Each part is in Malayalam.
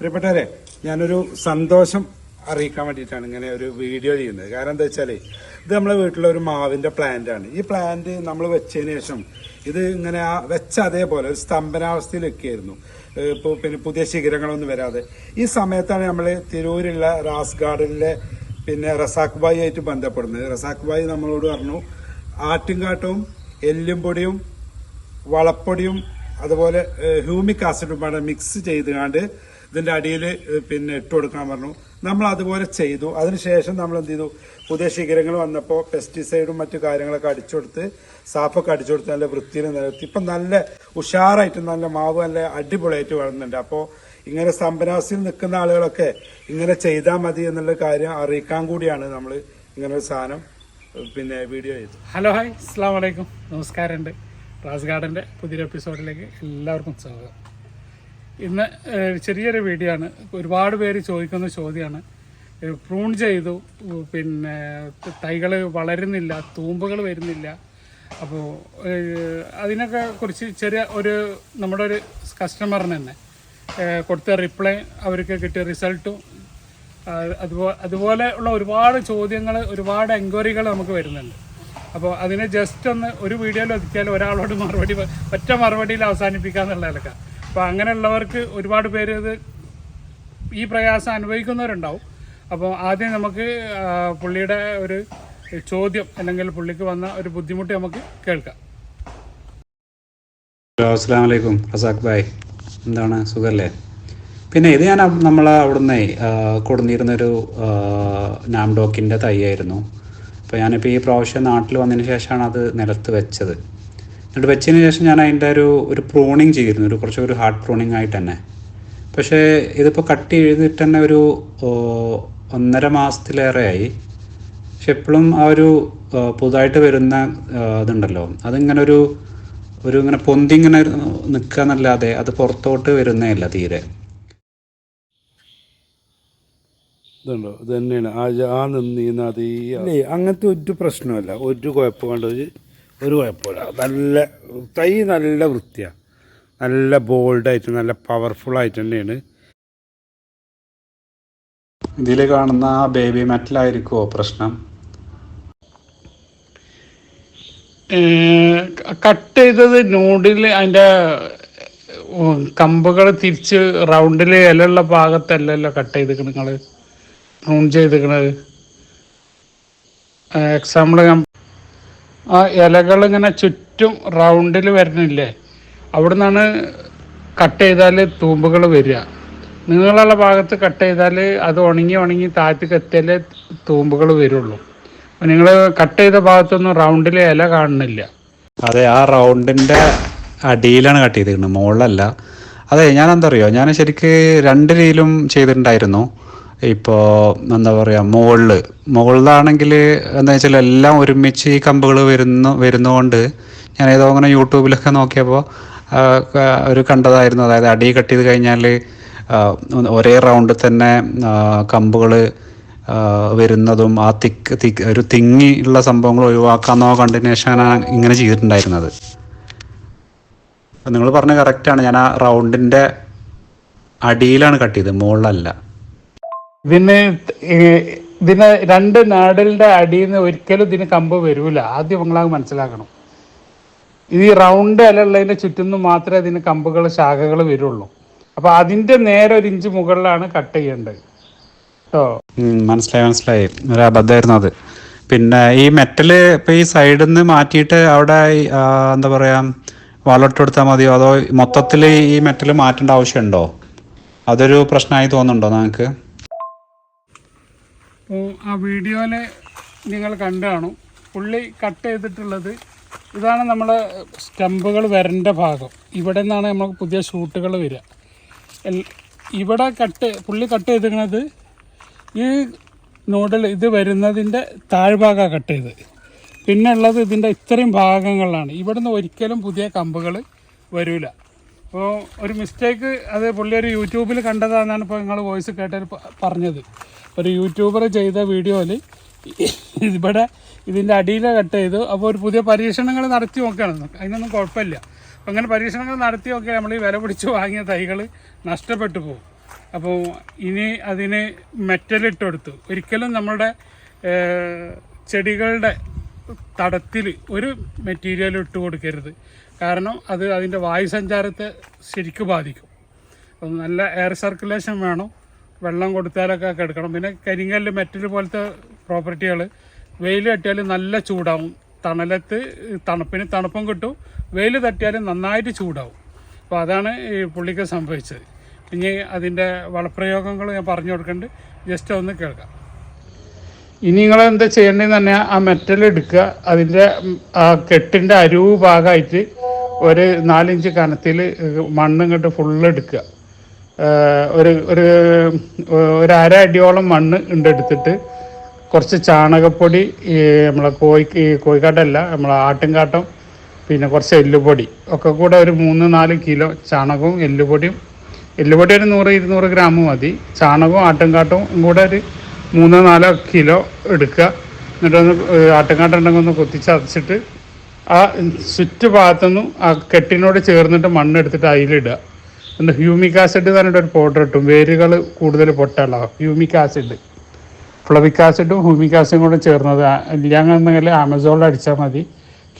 പ്രിയപ്പെട്ടവരെ ഞാനൊരു സന്തോഷം അറിയിക്കാൻ വേണ്ടിയിട്ടാണ് ഇങ്ങനെ ഒരു വീഡിയോ ചെയ്യുന്നത്. കാരണം എന്താ വെച്ചാൽ ഇത് നമ്മളെ വീട്ടിലെ ഒരു മാവിന്റെ പ്ലാന്റ് ആണ്. ഈ പ്ലാന്റ് നമ്മൾ വെച്ചതിന് ശേഷം ഇത് ഇങ്ങനെ ആ വെച്ച അതേപോലെ ഒരു സ്തംഭനാവസ്ഥയിൽ വെക്കുകയായിരുന്നു ഇപ്പോൾ പിന്നെ പുതിയ ശിഖരങ്ങളൊന്നും വരാതെ. ഈ സമയത്താണ് നമ്മൾ തിരൂരുള്ള റാസ് ഗാർഡനിലെ പിന്നെ റസാഖ് ബായി ആയിട്ട് ബന്ധപ്പെടുന്നത്. റസാഖ് ബായി നമ്മളോട് പറഞ്ഞു ആട്ടിൻകാട്ടവും എല്ലും പൊടിയും വളപ്പൊടിയും അതുപോലെ ഹ്യൂമിക് ആസിഡുമാണ് മിക്സ് ചെയ്തുകൊണ്ട് ഇതിന്റെ അടിയിൽ പിന്നെ ഇട്ട് കൊടുക്കാൻ പറഞ്ഞു. നമ്മൾ അതുപോലെ ചെയ്തു. അതിനുശേഷം നമ്മൾ എന്ത് ചെയ്തു? പുതിയ ശിഖരങ്ങൾ വന്നപ്പോൾ പെസ്റ്റിസൈഡും മറ്റു കാര്യങ്ങളൊക്കെ അടിച്ചു കൊടുത്ത് സാഫൊക്കെ അടിച്ചു കൊടുത്ത് നല്ല വൃത്തിയിൽ നിലനിർത്തി. ഇപ്പം നല്ല ഉഷാറായിട്ട് നല്ല മാവ് നല്ല അടിപൊളിയായിട്ട് വളർന്നുണ്ട്. അപ്പോൾ ഇങ്ങനെ സമ്പനാസിൽ നിൽക്കുന്ന ആളുകളൊക്കെ ഇങ്ങനെ ചെയ്താൽ മതി എന്നുള്ള കാര്യം അറിയിക്കാൻ കൂടിയാണ് നമ്മൾ ഇങ്ങനെ ഒരു സാധനം പിന്നെ വീഡിയോ ചെയ്തത്. Hello hi. അസ്സാം വലൈക്കും നമസ്കാരമുണ്ട്. റാസ് ഗാർഡന്റെ പുതിയൊരു എപ്പിസോഡിലേക്ക് എല്ലാവർക്കും സ്വാഗതം. ഇന്ന് ചെറിയൊരു വീഡിയോ ആണ് ഒരുപാട് പേര് ചോദിക്കുന്ന ചോദ്യമാണ്. പ്രൂൺ ചെയ്തു. പിന്നെ തൈകൾ വളരുന്നില്ല തൂമ്പുകൾ വരുന്നില്ല. അപ്പോൾ അതിനൊക്കെ കുറിച്ച് ചെറിയ ഒരു നമ്മുടെ ഒരു കസ്റ്റമറിന് തന്നെ കൊടുത്ത റിപ്ലൈ അവർക്ക് കിട്ടിയ റിസൾട്ടും അതുപോലെ അതുപോലെ ഉള്ള ഒരുപാട് ചോദ്യങ്ങൾ ഒരുപാട് എൻക്വയറികൾ നമുക്ക് വരുന്നുണ്ട്. അപ്പോൾ അതിനെ ജസ്റ്റ് ഒന്ന് ഒരു വീഡിയോയിൽ ഒതുക്കിയാൽ ഒരാളോട് മറുപടി ഒറ്റ മറുപടിയിൽ അവസാനിപ്പിക്കാന്നുള്ള നിലക്കാം അപ്പോൾ അങ്ങനെയുള്ളവർക്ക് ഒരുപാട് പേര് ഇത് ഈ പ്രയാസം അനുഭവിക്കുന്നവരുണ്ടാവും. അപ്പോൾ ആദ്യം നമുക്ക് പുള്ളിയുടെ ഒരു ചോദ്യം അല്ലെങ്കിൽ പുള്ളിക്ക് വന്ന ഒരു ബുദ്ധിമുട്ട് നമുക്ക് കേൾക്കാം. ഹലോ അസ്സാം വലൈക്കും റസാഖ് ഭായ്. എന്താണ്? സുഖല്ലേ? പിന്നെ ഇത് ഞാൻ നമ്മൾ അവിടുന്ന് കൊടുന്നിരുന്നൊരു നാംഡോക്കിന്റെ തൈയായിരുന്നു അപ്പോൾ ഞാനിപ്പോൾ ഈ പ്രാവശ്യം നാട്ടിൽ വന്നതിന് ശേഷമാണ് അത് നിലത്ത് വെച്ചത്. എന്നിട്ട് വെച്ചതിന് ശേഷം ഞാൻ അതിന്റെ ഒരു ഒരു പ്രൂണിങ് ചെയ്തിരുന്നു ഒരു കുറച്ച് ഒരു ഹാർഡ് പ്രൂണിങ് ആയിട്ട് തന്നെ പക്ഷേ ഇതിപ്പോൾ കട്ട് ചെയ്തിട്ട് തന്നെ ഒരു ഒന്നര മാസത്തിലേറെയായി പക്ഷെ എപ്പോഴും ആ ഒരു പുതുതായിട്ട് വരുന്ന ഇതുണ്ടല്ലോ അതിങ്ങനെ ഒരു ഒരു ഇങ്ങനെ പൊന്തി ഇങ്ങനെ നിൽക്കുക എന്നല്ലാതെ അത് പുറത്തോട്ട് വരുന്നേ ഇല്ല തീരെ ഇതുണ്ടോ ഇത് തന്നെയാണ് ആ ആ നിന്നീന്ന് അങ്ങനത്തെ ഒരു പ്രശ്നമല്ല ഒരു കുഴപ്പം കണ്ടത് ഒരു കുഴപ്പമില്ല. നല്ല തൈ നല്ല വൃത്തിയാണ് നല്ല ബോൾഡായിട്ട് നല്ല പവർഫുൾ ആയിട്ട് തന്നെയാണ്. ഇതിൽ കാണുന്ന ആ ബേബി മെറ്റലായിരിക്കുമോ പ്രശ്നം? കട്ട് ചെയ്തത് നൂഡിൽ അതിന്റെ കമ്പുകൾ തിരിച്ച് റൗണ്ടിൽ ഇലയുള്ള ഭാഗത്തല്ലല്ലോ കട്ട് ചെയ്തിരിക്കണത്. നിങ്ങൾ റൗണ്ട് ചെയ്തിക്കണത് എക്സാമ്പിൾ ഞാൻ ആ ഇലകൾ ഇങ്ങനെ ചുറ്റും റൗണ്ടിൽ വരുന്നില്ലേ? അവിടെ നിന്നാണ് കട്ട് ചെയ്താൽ തൂമ്പുകൾ വരിക. നീളമുള്ള ഭാഗത്ത് കട്ട് ചെയ്താൽ അത് ഉണങ്ങി ഉണങ്ങി താഴത്തേക്ക് എത്തിയാലേ തൂമ്പുകൾ വരുള്ളൂ. അപ്പം നിങ്ങൾ കട്ട് ചെയ്ത ഭാഗത്തൊന്നും റൗണ്ടിൽ ഇല കാണുന്നില്ല. അതെ ആ റൗണ്ടിന്റെ അടിയിലാണ് കട്ട് ചെയ്തിരിക്കുന്നത് മുകളിലല്ല. അതെ ഞാൻ എന്താ അറിയോ ഞാൻ ശരിക്ക് രണ്ട് രീതിയിലും ചെയ്തിട്ടുണ്ടായിരുന്നു. ഇപ്പോൾ എന്താ പറയുക മുകളിൽ മുകളിലാണെങ്കിൽ എന്താ വെച്ചാൽ എല്ലാം ഒരുമിച്ച് ഈ കമ്പുകൾ വരുന്നു വരുന്നതുകൊണ്ട് ഞാൻ ഏതോ അങ്ങനെ യൂട്യൂബിലൊക്കെ നോക്കിയപ്പോൾ ഒരു കണ്ടതായിരുന്നു. അതായത് അടി കട്ട് ചെയ്ത് കഴിഞ്ഞാൽ ഒരേ റൗണ്ടിൽ തന്നെ കമ്പുകൾ വരുന്നതും ആ തിക്ക് തിക്ക് ഒരു തിങ്ങി ഉള്ള സംഭവങ്ങൾ ഒഴിവാക്കാന്നോ കണ്ടിന്യൂഷനാണ് ഇങ്ങനെ ചെയ്തിട്ടുണ്ടായിരുന്നത്. നിങ്ങൾ പറഞ്ഞ കറക്റ്റാണ് ഞാൻ ആ റൗണ്ടിന്റെ അടിയിലാണ് കട്ട് ചെയ്തത്. മുകളിലല്ല ഇതിന് ഇതിന് രണ്ട് നാടലിന്റെ അടിയിൽ നിന്ന് ഒരിക്കലും ഇതിന് കമ്പ് വരൂല. ആദ്യം നിങ്ങളത് മനസ്സിലാക്കണം. ഇത് ഈ റൗണ്ട് ഇലയുള്ളതിന്റെ ചുറ്റും മാത്രമേ ഇതിന് കമ്പുകൾ ശാഖകൾ വരുള്ളൂ. അപ്പൊ അതിന്റെ നേരെ ഒരു ഇഞ്ച് മുകളിലാണ് കട്ട് ചെയ്യേണ്ടത്. കേട്ടോ മനസ്സിലായി മനസ്സിലായി. ഒരു അബദ്ധമായിരുന്നു അത്. പിന്നെ ഈ മെറ്റൽ ഇപ്പൊ ഈ സൈഡിൽ നിന്ന് മാറ്റിയിട്ട് അവിടെ എന്താ പറയാ വാളോട്ട് കൊടുത്താൽ മതിയോ? അതോ മൊത്തത്തിൽ ഈ മെറ്റൽ മാറ്റേണ്ട ആവശ്യമുണ്ടോ? അതൊരു പ്രശ്നമായി തോന്നുന്നുണ്ടോ നിങ്ങൾക്ക്? ആ വീഡിയോയിൽ നിങ്ങൾ കണ്ടു കാണും. പുള്ളി കട്ട് ചെയ്തിട്ടുള്ളത് ഇതാണ് നമ്മളെ സ്റ്റമ്പുകൾ വരേണ്ട ഭാഗം. ഇവിടെ നിന്നാണ് നമുക്ക് പുതിയ ഷൂട്ടുകൾ വരിക. ഇവിടെ കട്ട് പുള്ളി കട്ട് ചെയ്തിരിക്കുന്നത് ഈ നോഡിൽ ഇത് വരുന്നതിന്റെ താഴ്ഭാഗമാണ് കട്ട് ചെയ്ത് പിന്നെ ഉള്ളത് ഇതിന്റെ ഇത്രയും ഭാഗങ്ങളിലാണ്. ഇവിടുന്ന് ഒരിക്കലും പുതിയ കമ്പുകൾ വരില്ല അപ്പോൾ ഒരു മിസ്റ്റേക്ക് അത് പുള്ളി ഒരു യൂട്യൂബിൽ കണ്ടതാണെന്നാണ് ഇപ്പോൾ നിങ്ങൾ വോയിസ് കേട്ടത് പറഞ്ഞത്. ഒരു യൂട്യൂബർ ചെയ്ത വീഡിയോയിൽ ഇവിടെ ഇതിന്റെ അടിയിൽ കട്ട് ചെയ്തു. അപ്പോൾ ഒരു പുതിയ പരീക്ഷണങ്ങൾ നടത്തി നോക്കുകയാണ് അതിനൊന്നും കുഴപ്പമില്ല. അപ്പോൾ അങ്ങനെ പരീക്ഷണങ്ങൾ നടത്തി നോക്കിയാൽ നമ്മൾ ഈ വില പിടിച്ച് വാങ്ങിയ തൈകൾ നഷ്ടപ്പെട്ടു പോകും. അപ്പോൾ ഇനി അതിന് മെറ്റൽ ഇട്ട് കൊടുത്തു. ഒരിക്കലും നമ്മളുടെ ചെടികളുടെ തടത്തിൽ ഒരു മെറ്റീരിയൽ ഇട്ട് കൊടുക്കരുത്. കാരണം അത് അതിന്റെ വായുസഞ്ചാരത്തെ ശരിക്കും ബാധിക്കും. നല്ല എയർ സർക്കുലേഷൻ വേണം. വെള്ളം കൊടുത്താലൊക്കെ കെടുക്കണം പിന്നെ കരിങ്കല്ല് മെറ്റൽ പോലത്തെ പ്രോപ്പർട്ടികൾ വെയിൽ തട്ടിയാൽ നല്ല ചൂടാവും. തണലത്ത് തണുപ്പിന് തണുപ്പും കിട്ടും. വെയിൽ തട്ടിയാൽ നന്നായിട്ട് ചൂടാവും. അപ്പോൾ അതാണ് ഈ പുള്ളിക്ക് സംഭവിച്ചത്. ഇനി അതിന്റെ വളപ്രയോഗങ്ങൾ ഞാൻ പറഞ്ഞു കൊടുക്കുന്നുണ്ട് ജസ്റ്റ് ഒന്ന് കേൾക്കാം. ഇനി നിങ്ങൾ എന്താ ചെയ്യേണ്ടതെന്ന് പറഞ്ഞാൽ ആ മെറ്റൽ എടുക്കുക. അതിന്റെ ആ കെട്ടിന്റെ അരുവ് ഭാഗമായിട്ട് ഒരു നാലിഞ്ച് കനത്തിൽ മണ്ണ് ഇങ്ങോട്ട് ഫുള്ള് എടുക്കുക. ഒരു ഒരു ഒരു അര അടിയോളം മണ്ണ് ഉണ്ട് എടുത്തിട്ട് കുറച്ച് ചാണകപ്പൊടി ഈ നമ്മളെ കോഴിക്ക് കോഴിക്കാട്ടല്ല നമ്മളെ ആട്ടിൻകാട്ടം പിന്നെ കുറച്ച് എല്ലുപൊടി. ഒക്കെ കൂടെ ഒരു മൂന്ന് നാല് കിലോ ചാണകവും എല്ലുപൊടിയും. എല്ലുപൊടി ഒരു നൂറ് ഇരുന്നൂറ് ഗ്രാം മതി. ചാണകവും ആട്ടുംകാട്ടവും കൂടെ ഒരു മൂന്നോ നാലോ കിലോ എടുക്കുക. എന്നിട്ടൊന്ന് ഒന്ന് ഉണ്ടെങ്കിൽ ഒന്ന് കൊത്തിച്ചതച്ചിട്ട് ആ ചുറ്റുഭാഗത്തുനിന്നും ആ കെട്ടിനോട് ചേർന്നിട്ട് മണ്ണെടുത്തിട്ട് അതിലിടുക. എന്നിട്ട് ഹ്യൂമിക് ആസിഡ് എന്ന് പറഞ്ഞിട്ട് ഒരു പൗഡർ ഇട്ടും. വേരുകൾ കൂടുതൽ പൊട്ടുള്ള ഹ്യൂമിക് ആസിഡ്. ഫ്ലവിക് ആസിഡും ഹ്യൂമിക് ആസിഡും കൂടെ ചേർന്നത്. ഇല്ലാന്നുണ്ടെങ്കിൽ ആമസോണിൽ അടിച്ചാൽ മതി.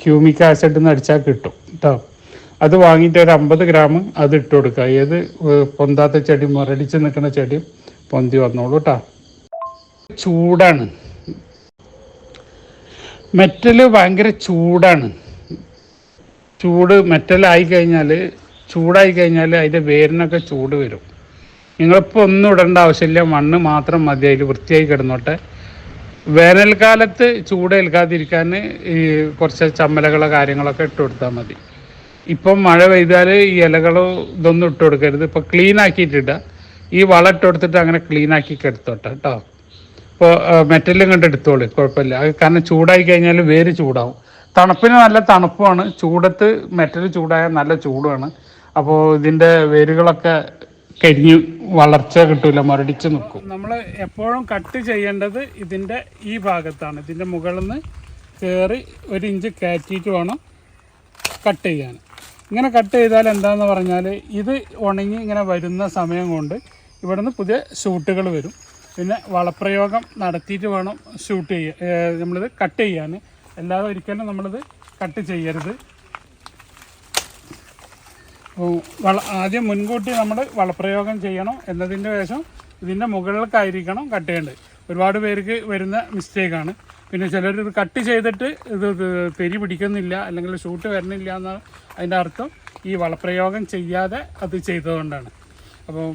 ഹ്യൂമിക് ആസിഡ് എന്ന് അടിച്ചാൽ കിട്ടും കേട്ടോ അത് വാങ്ങിയിട്ട് ഒരു അമ്പത് ഗ്രാം അത് ഇട്ട് കൊടുക്കുക. ഏത് പൊന്താത്ത ചെടി മുരടിച്ച് നിൽക്കുന്ന ചെടിയും പൊന്തി വന്നോളൂ കേട്ടോ ചൂടാണ്. മെറ്റൽ ഭയങ്കര ചൂടാണ്. ചൂട് മെറ്റലായി കഴിഞ്ഞാൽ ചൂടായി കഴിഞ്ഞാൽ അതിന്റെ വേരിനൊക്കെ ചൂട് വരും. നിങ്ങളിപ്പോൾ ഒന്നും ഇടേണ്ട ആവശ്യമില്ല. മണ്ണ് മാത്രം മതി അതിൽ വൃത്തിയായി കിടന്നോട്ടെ. വേനൽക്കാലത്ത് ചൂട് ഏൽക്കാതിരിക്കാൻ ഈ കുറച്ച് ചമ്മലകളോ കാര്യങ്ങളൊക്കെ ഇട്ട് കൊടുത്താൽ മതി. ഇപ്പം മഴ പെയ്താൽ ഈ ഇലകളോ ഇതൊന്നും ഇട്ട് കൊടുക്കരുത്. ഇപ്പം ക്ലീൻ ആക്കിയിട്ടിട. ഈ വളം ഇട്ട് കൊടുത്തിട്ട് അങ്ങനെ ക്ലീൻ ആക്കി കെടുത്തോട്ടെ കേട്ടോ. ഇപ്പോൾ മെറ്റലും കണ്ട് എടുത്തോളൂ കുഴപ്പമില്ല. കാരണം ചൂടായി കഴിഞ്ഞാൽ വേര് ചൂടാവും. തണുപ്പിന് നല്ല തണുപ്പാണ്. ചൂടത്ത് മെറ്റൽ ചൂടായാൽ നല്ല ചൂടുമാണ് അപ്പോൾ ഇതിന്റെ വേരുകളൊക്കെ കരിഞ്ഞ് വളർച്ച കിട്ടൂല മരടിച്ച് നിൽക്കും നമ്മൾ എപ്പോഴും കട്ട് ചെയ്യേണ്ടത് ഇതിന്റെ ഈ ഭാഗത്താണ്. ഇതിന്റെ മുകളിൽ നിന്ന് കയറി ഒരു ഇഞ്ച് കയറ്റിയിട്ട് വേണം കട്ട് ചെയ്യാൻ. ഇങ്ങനെ കട്ട് ചെയ്താൽ എന്താണെന്ന് പറഞ്ഞാൽ ഇത് ഉണങ്ങി ഇങ്ങനെ വരുന്ന സമയം കൊണ്ട് ഇവിടുന്ന് പുതിയ ഷൂട്ടുകൾ വരും. പിന്നെ വളപ്രയോഗം നടത്തിയിട്ട് വേണം ഷൂട്ട് ചെയ്യാൻ നമ്മളിത് കട്ട് ചെയ്യാൻ അല്ലാതെ ഒരിക്കലും നമ്മളിത് കട്ട് ചെയ്യരുത്. വള ആദ്യം മുൻകൂട്ടി നമ്മൾ വളപ്രയോഗം ചെയ്യണം എന്നതിന്റെ ശേഷം ഇതിന്റെ മുകളിലേക്കായിരിക്കണം കട്ട് ചെയ്യേണ്ടത്. ഒരുപാട് പേർക്ക് വരുന്ന മിസ്റ്റേക്കാണ് പിന്നെ ചിലർ ഇത് കട്ട് ചെയ്തിട്ട് ഇത് തെരി പിടിക്കുന്നില്ല അല്ലെങ്കിൽ ഷൂട്ട് വരുന്നില്ല എന്ന അതിന്റെ അർത്ഥം ഈ വളപ്രയോഗം ചെയ്യാതെ അത് ചെയ്തതുകൊണ്ടാണ്. അപ്പോൾ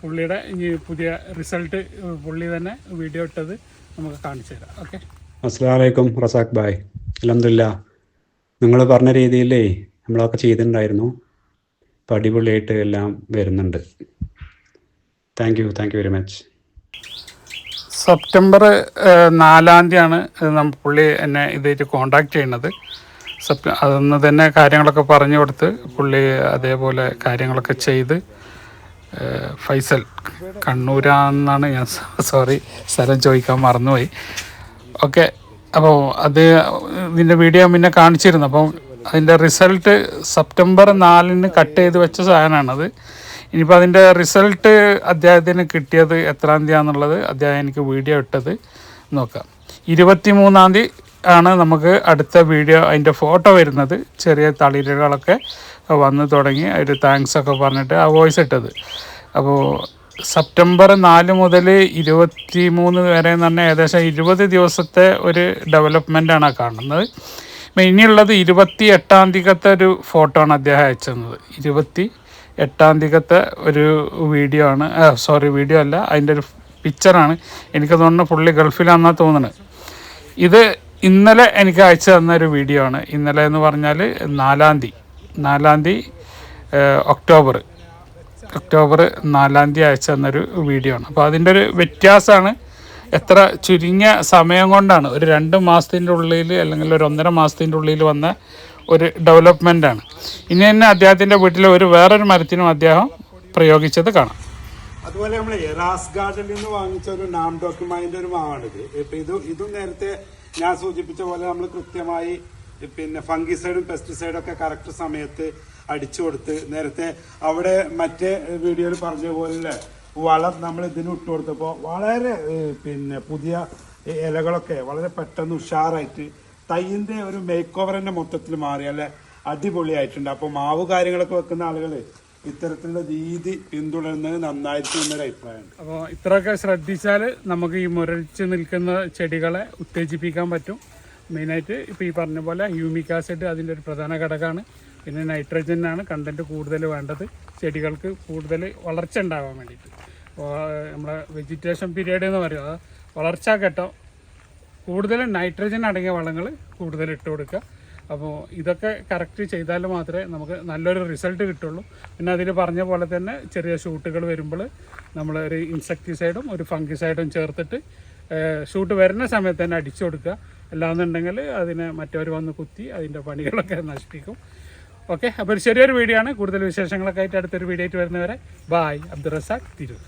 പുള്ളിയുടെ ഈ പുതിയ റിസൾട്ട് പുള്ളി തന്നെ വീഡിയോ ഇട്ടത് നമുക്ക് കാണിച്ചു തരാം. ഓക്കെ അസ്സാമലൈക്കും റസാഖ് ബായ് അലഹമില്ല നിങ്ങൾ പറഞ്ഞ രീതിയിലേ നമ്മളൊക്കെ ചെയ്തിട്ടുണ്ടായിരുന്നു. ഇപ്പം അടിപൊളിയായിട്ട് എല്ലാം വരുന്നുണ്ട്. Thank you thank you very much September നാലാം തീയതിയാണ് നമ്മൾ പുള്ളി എന്നെ ഇതായിട്ട് കോണ്ടാക്ട് ചെയ്യുന്നത്. സെപ്റ്റ അതൊന്ന് തന്നെ കാര്യങ്ങളൊക്കെ പറഞ്ഞു കൊടുത്ത് പുള്ളി അതേപോലെ കാര്യങ്ങളൊക്കെ ചെയ്ത് ഫൈസൽ കണ്ണൂരാന്നാണ് ഞാൻ സോറി സ്ഥലം ചോദിക്കാൻ മറന്നുപോയി. ഓക്കെ അപ്പോൾ അത് ഇതിന്റെ വീഡിയോ പിന്നെ കാണിച്ചിരുന്നു. അപ്പം അതിന്റെ റിസൾട്ട് സെപ്റ്റംബർ നാലിന് കട്ട് ചെയ്ത് വെച്ച സാധനമാണത്. ഇനിയിപ്പോൾ അതിന്റെ റിസൾട്ട് അദ്ദേഹത്തിന് കിട്ടിയത് എത്രാം തീയതി ആണെന്നുള്ളത് അദ്ദേഹം എനിക്ക് വീഡിയോ ഇട്ടത്. നോക്കാം. ഇരുപത്തി മൂന്നാം തീയതി ആണ് നമുക്ക് അടുത്ത വീഡിയോ അതിന്റെ ഫോട്ടോ വരുന്നത്. ചെറിയ തളിരുകളൊക്കെ വന്ന് തുടങ്ങി. ഒരു താങ്ക്സ് ഒക്കെ പറഞ്ഞിട്ട് ആ വോയിസ് ഇട്ടത്. അപ്പോൾ സെപ്റ്റംബർ നാല് മുതൽ ഇരുപത്തി മൂന്ന് വരെ എന്ന് പറഞ്ഞാൽ ഏകദേശം ഇരുപത് ദിവസത്തെ ഒരു ഡെവലപ്മെന്റാണ് കാണുന്നത്. ഇനിയുള്ളത് ഇരുപത്തി എട്ടാം തീയതിക്കത്തെ ഒരു ഫോട്ടോ ആണ് അദ്ദേഹം അയച്ചത്. ഇരുപത്തി എട്ടാം തീയതിക്കത്തെ ഒരു വീഡിയോ ആണ്. സോറി വീഡിയോ അല്ല അതിന്റെ ഒരു പിക്ചറാണ് എനിക്ക് തോന്നുന്നു പുള്ളി ഗൾഫിലാണെന്നാണ് തോന്നുന്നത് ഇത് ഇന്നലെ എനിക്ക് അയച്ചു തന്ന ഒരു വീഡിയോ ആണ്. ഇന്നലെ എന്ന് പറഞ്ഞാൽ നാലാം തീയതി. നാലാം തീയതി ഒക്ടോബർ. ഒക്ടോബർ നാലാം തീയതി അയച്ചു തന്നൊരു വീഡിയോ ആണ്. അപ്പോൾ അതിന്റെ ഒരു വ്യത്യാസമാണ് എത്ര ചുരുങ്ങിയ സമയം കൊണ്ടാണ്. ഒരു രണ്ട് മാസത്തിന്റെ ഉള്ളിൽ അല്ലെങ്കിൽ ഒരു ഒന്നര മാസത്തിന്റെ ഉള്ളിൽ വന്ന ഒരു ഡെവലപ്മെന്റ് ആണ്. ഇനി തന്നെ അദ്ദേഹത്തിന്റെ വീട്ടിലെ ഒരു വേറൊരു മരത്തിനും അദ്ദേഹം പ്രയോഗിച്ചത് കാണാം. അതുപോലെ നമ്മൾ റാസ് ഗാർഡനിൽ നിന്ന് വാങ്ങിച്ച ഒരു നാം ഡോക്യുമെന്റ് ഒരു മാവാണിത്. ഇപ്പം ഇത് ഇതും നേരത്തെ ഞാൻ സൂചിപ്പിച്ച പോലെ നമ്മൾ കൃത്യമായി പിന്നെ ഫംഗിസൈഡും പെസ്റ്റിസൈഡും ഒക്കെ കറക്റ്റ് സമയത്ത് അടിച്ചു കൊടുത്ത് നേരത്തെ അവിടെ മറ്റേ വീഡിയോയിൽ പറഞ്ഞ പോലെ വളം നമ്മൾ ഇതിന് ഇട്ട് കൊടുത്തപ്പോൾ വളരെ പിന്നെ പുതിയ ഇലകളൊക്കെ വളരെ പെട്ടെന്ന് ഉഷാറായിട്ട് തൈയിന്റെ ഒരു മേക്ക് ഓവർ തന്നെ മൊത്തത്തിൽ മാറി അല്ലെ? അടിപൊളിയായിട്ടുണ്ട്. അപ്പോൾ മാവ് കാര്യങ്ങളൊക്കെ വെക്കുന്ന ആളുകൾ ഇത്തരത്തിലുള്ള രീതി പിന്തുടരുന്നത് നന്നായിരിക്കും എന്നൊരു അഭിപ്രായമുണ്ട് അപ്പോൾ ഇത്രയൊക്കെ ശ്രദ്ധിച്ചാൽ നമുക്ക് ഈ മുരടിച്ച് നിൽക്കുന്ന ചെടികളെ ഉത്തേജിപ്പിക്കാൻ പറ്റും. മെയിനായിട്ട് ഇപ്പോൾ ഈ പറഞ്ഞ പോലെ ഹ്യൂമിക് ആസിഡ് അതിന്റെ ഒരു പ്രധാന ഘടകമാണ്. പിന്നെ നൈട്രജനാണ് കണ്ടന്റ് കൂടുതൽ വേണ്ടത്. ചെടികൾക്ക് കൂടുതൽ വളർച്ച ഉണ്ടാവാൻ വേണ്ടിയിട്ട്. നമ്മളെ വെജിറ്റേഷൻ പീരീഡ് എന്ന് പറയുന്നത് വളർച്ചാ ഘട്ടം. കൂടുതൽ നൈട്രജൻ അടങ്ങിയ വളങ്ങൾ കൂടുതൽ ഇട്ട് കൊടുക്കുക. അപ്പോൾ ഇതൊക്കെ കറക്റ്റ് ചെയ്താൽ മാത്രമേ നമുക്ക് നല്ലൊരു റിസൾട്ട് കിട്ടുള്ളൂ. പിന്നെ അതിൽ പറഞ്ഞ പോലെ തന്നെ ചെറിയ ഷൂട്ടുകൾ വരുമ്പോൾ നമ്മൾ ഒരു ഇൻസെക്ടിസൈഡും ഒരു ഫംഗിസൈഡും ചേർത്തിട്ട് ഷൂട്ട് വരുന്ന സമയത്ത് തന്നെ അടിച്ചു കൊടുക്കുക. അല്ലാന്നുണ്ടെങ്കിൽ അതിനെ മറ്റവർ വന്ന് കുത്തി അതിന്റെ പണികളൊക്കെ നശിപ്പിക്കും. ഓക്കെ അപ്പോൾ ഒരു ചെറിയൊരു വീഡിയോ ആണ്. കൂടുതൽ വിശേഷങ്ങളൊക്കെ ആയിട്ട് അടുത്തൊരു വീഡിയോ ആയിട്ട് വരുന്നവരെ. ബായ് അബ്ദുറസാഖ് തിരൂർ.